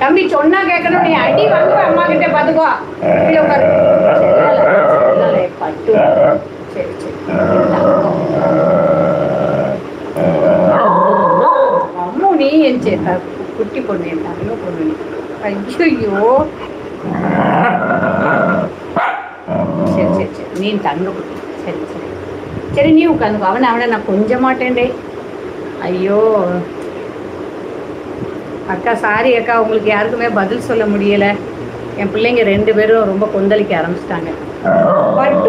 தம்பி சொன்னா கேட்கணும் நீ அடி வாங்குவ அம்மா கிட்ட பாத்துக்கோ கீழே உட்காரு செல்லல, செல்லல, பட்டு சரி சரி அம்மு நீ என் சேத்தா குட்டி பொண்ணு என் தங்க பொண்ணு நீ ஐயோ சரி சரி சரி நீ தங்க குட்டி சரி சரி சரி நீ உட்காந்துக்கோ அவனை அவனை நான் கொஞ்ச மாட்டேன்டே ஐயோ அக்கா சாரி அக்கா உங்களுக்கு யாருக்குமே பதில் சொல்ல முடியல. என் பிள்ளைங்க ரெண்டு பேரும் ரொம்ப கொந்தளிக்க ஆரம்பிச்சிட்டாங்க. பட்டு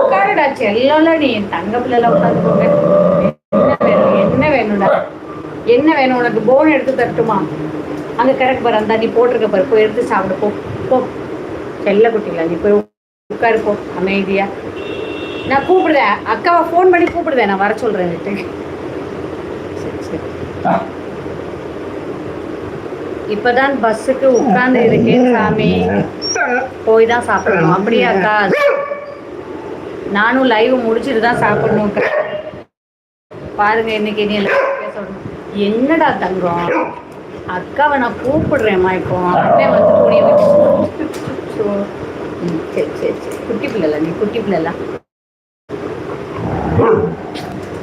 உட்காருடா செல்லல நீ என் தங்க பிள்ளைல உட்காந்துக்கோங்க. என்ன வேணும் என்ன வேணும்டா? என்ன வேணும் உனக்கு போன் எடுத்து தரட்டுமா? அங்கே கிடக்கு பாரு அந்த நீ போட்டிருக்க பாரு. போய் எடுத்து சாப்பிட போ போ. செல்ல குட்டிங்களா நீ போய் உட்காரு போ அமைதியா. நான் கூப்பிடுதேன். அக்காவை ஃபோன் பண்ணி கூப்பிடுதேன். நான் வர சொல்றேன் வீட்டுக்கு. சரி சரி. இப்பதான் பஸ்ஸுக்கு உட்கார்ந்து இருக்கேன் சாமி. போய் தான் சாப்பிடணும். அப்படியா அக்கா? நானும் லைவ் முடிச்சுட்டு தான் சாப்பிடணும் பாருங்க இன்னைக்கு நீ பேசணும்? என்னடா தங்கம்? அக்காவை நான் கூப்பிடுறேம்மா இப்போ. அண்ணன் வந்து துணி சரி சரி சரி. குட்டி பிள்ளைல நீ குட்டி பிள்ளைல.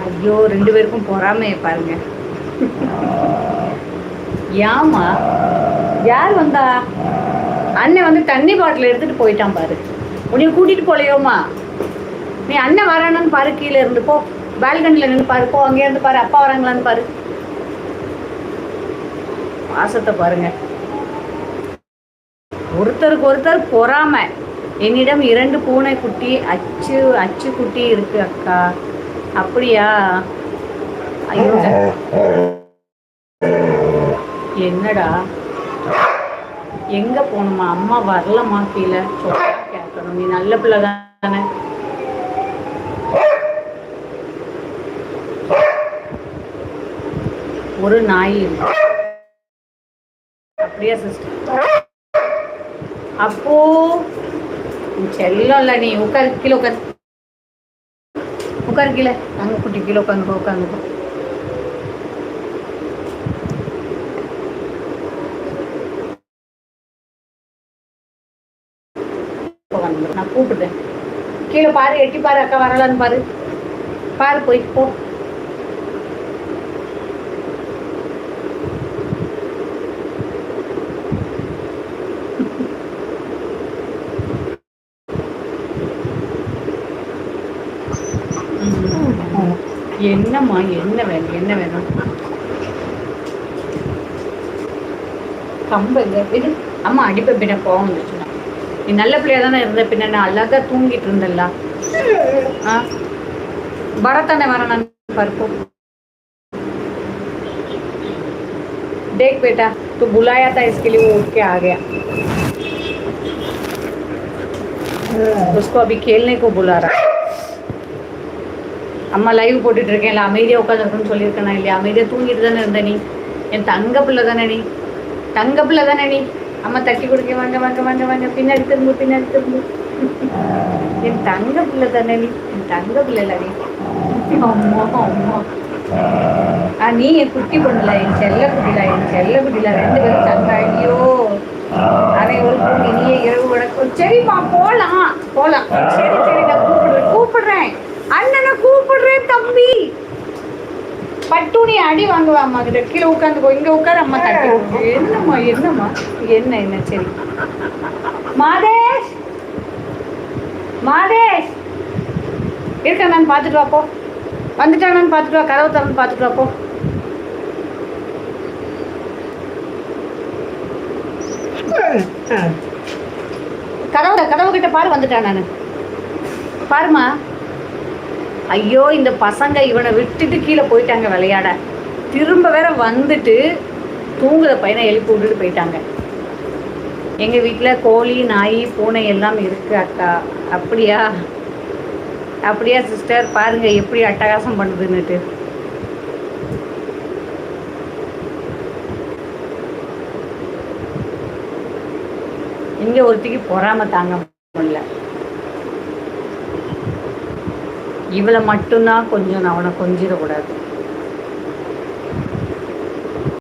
ஐயோ ரெண்டு பேருக்கும் பொறாமையை பாருங்க. ஏமா யார் வந்தா? அண்ணன் வந்து தண்ணி பாட்டில் எடுத்துட்டு போயிட்டான் பாரு. உன்னைய கூட்டிட்டு போலையோமா நீ அண்ணன் வரானு பாரு கீழே இருந்து போ. பால்கனியில் நின்று பாரு போ. அங்கே இருந்து பாரு அப்பா வராங்களான்னு பாரு. பாசத்தை பாருங்க. ஒருத்தருக்கு ஒருத்தர் பொறாம. என்னிடம் இரண்டு பூனை குட்டி அச்சு அச்சு குட்டி இருக்கு அக்கா. அப்படியா? ஐயோ. என்னடா? எங்க போகணுமா? அம்மா வரலமா கீழே. கேட்கணும். நீ நல்ல பிள்ளை தானே. ஒரு நாய் இருக்கு. அப்படியா சிஸ்டர் அப்போ செல்லம் இல்ல நீ. உட்கார் கீழே உட்கார். உட்கார் கீழே. அங்க குட்டி கீழே உட்காந்து உட்காந்து நான் கூப்பிடுறேன். கீழே பாரு எட்டி பாரு அக்கா வரலான்னு பாரு. பாரு போய் போ. என்னம்மா என்ன வேணும் என்ன வேணும்? கம்பு இல்லை இது. அம்மா அடிப்பை பின்ன போக வந்துச்சுன்னா நீ நல்ல பிள்ளையா தானே இருந்த பின்ன நான் அழகா தூங்கிட்டு இருந்தல்ல ஆ வரத்தானே வரணும் பருப்பு देख बेटा तू बुलाया था इसके लिए वो उठ के आ गया उसको अभी खेलने को बुला रहा है அம்மா லைவ் போட்டுட்டு இருக்கேன்ல அமைதியாக உட்காந்துருக்குன்னு சொல்லியிருக்கேனா இல்லையா அமைதியாக தூங்கிட்டு தானே இருந்த நீ என் தங்க பிள்ளை தானே நீ தங்க பிள்ளை தானே நீ அம்மா தட்டி கொடுக்க வாங்க வாங்க வாங்க வாங்க. பின்னாடி திரும்ப பின்னாடி திரும்ப. என் தங்க பிள்ளை தானே நீ? என் தங்க பிள்ளைல நீ. அம்மா அம்மா. ஆ நீ என் குட்டி பொண்ணுல என் செல்ல குட்டில என் செல்ல குட்டில ரெண்டு பேரும் தங்க. ஐயோ. பொண்ணு இனிய இரவு வணக்கம் சரிம்மா போலாம். போலாம். சரி சரி நான் கூப்பிடுறேன் கூப்பிடுறேன். அண்ணனை கூப்பிடுறேன் தம்பி. பட்டுனி அடி வாங்குவா அம்மா கிட்ட கீழே உட்காந்துக்கோ இங்க உட்காரு அம்மா தட்டி என்னம்மா என்னம்மா? என்ன என்ன சரி. மாதேஷ்! மாதேஷ்! இருக்கா நான் பார்த்துட்டு வாப்போ வந்துட்டானான்னு பார்த்துட்டு வா கதவு திறந்து பார்த்துட்டு வாப்போ கதவு கதவு கிட்ட பாரு வந்துட்டான் நான். பாருமா ஐயோ இந்த பசங்க இவனை விட்டுட்டு கீழே போயிட்டாங்க விளையாட. திரும்ப வேற வந்துட்டு தூங்குற பையனை எழுப்பி விட்டுட்டு போயிட்டாங்க. எங்கள் வீட்டில் கோழி நாய் பூனை எல்லாம் இருக்கு அக்கா. அப்படியா? அப்படியா சிஸ்டர்? பாருங்க எப்படி அட்டகாசம் பண்ணுதுன்னுட்டு. இங்கே ஒருத்திக்கு பொறாம தாங்க முடியல. இவளை மட்டும்தான் கொஞ்சம் அவனை கொஞ்சிடக்கூடாது.